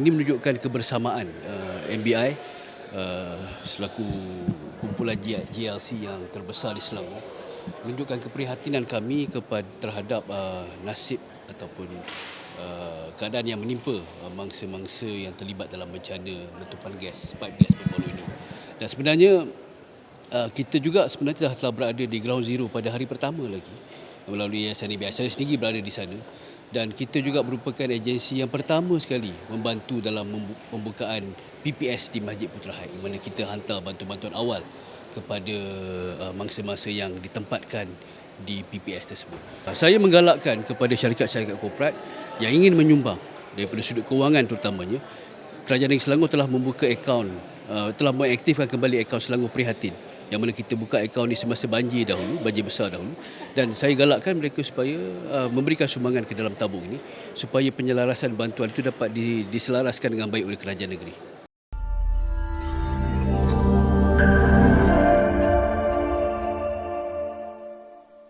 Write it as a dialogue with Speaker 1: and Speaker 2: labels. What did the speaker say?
Speaker 1: Ini menunjukkan kebersamaan uh, MBI uh, selaku kumpulan GLC yang terbesar di Selangor menunjukkan keprihatinan kami kepada terhadap uh, nasib ataupun uh, keadaan yang menimpa uh, mangsa-mangsa yang terlibat dalam bencana letupan gas, pipe gas berbolu ini. Dan sebenarnya uh, kita juga sebenarnya telah, telah berada di ground zero pada hari pertama lagi melalui IBI. Saya sendiri berada di sana dan kita juga merupakan agensi yang pertama sekali membantu dalam pembukaan PPS di Masjid Putra Hai di mana kita hantar bantuan-bantuan awal kepada uh, mangsa-mangsa yang ditempatkan di PPS tersebut. Uh, Saya menggalakkan kepada syarikat-syarikat korporat yang ingin menyumbang daripada sudut kewangan terutamanya Kerajaan Negeri Selangor telah membuka akaun uh, telah mengaktifkan kembali akaun Selangor Prihatin yang mana kita buka akaun ini semasa banjir dahulu, banjir besar dahulu dan saya galakkan mereka supaya uh, memberikan sumbangan ke dalam tabung ini supaya penyelarasan bantuan itu dapat di, diselaraskan dengan baik oleh kerajaan negeri.